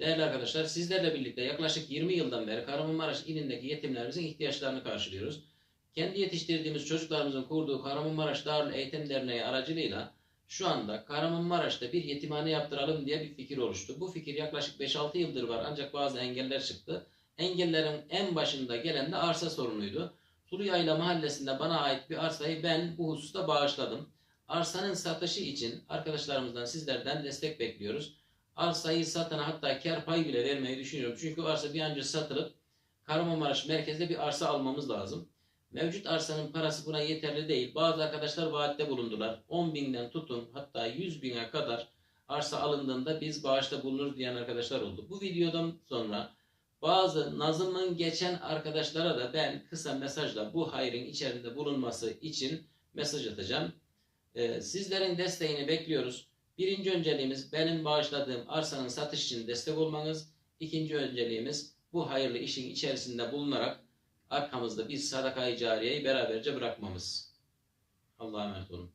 Değerli arkadaşlar sizlerle birlikte yaklaşık 20 yıldan beri Kahramanmaraş ilindeki yetimlerimizin ihtiyaçlarını karşılıyoruz. Kendi yetiştirdiğimiz çocuklarımızın kurduğu Kahramanmaraş Darül Eğitim Derneği aracılığıyla şu anda Kahramanmaraş'ta bir yetimhane yaptıralım diye bir fikir oluştu. Bu fikir yaklaşık 5-6 yıldır var ancak bazı engeller çıktı. Engellerin en başında gelen de arsa sorunuydu. Suluyayla mahallesinde bana ait bir arsayı ben bu hususta bağışladım. Arsanın satışı için arkadaşlarımızdan sizlerden destek bekliyoruz. Arsayı satana hatta kar payı bile vermeyi düşünüyorum. Çünkü arsa bir an önce satılıp Kahramanmaraş merkezde bir arsa almamız lazım. Mevcut arsanın parası buna yeterli değil. Bazı arkadaşlar vaatte bulundular. 10 binden tutun hatta 100 bine kadar arsa alındığında biz bağışta bulunuruz diyen arkadaşlar oldu. Bu videodan sonra bazı nazımın geçen arkadaşlara da ben kısa mesajla bu hayrın içerisinde bulunması için mesaj atacağım. Ee, sizlerin desteğini bekliyoruz. Birinci önceliğimiz benim bağışladığım arsanın satış için destek olmanız. İkinci önceliğimiz bu hayırlı işin içerisinde bulunarak arkamızda bir sadakayı cariyeyi beraberce bırakmamız. Allah'a emanet olun.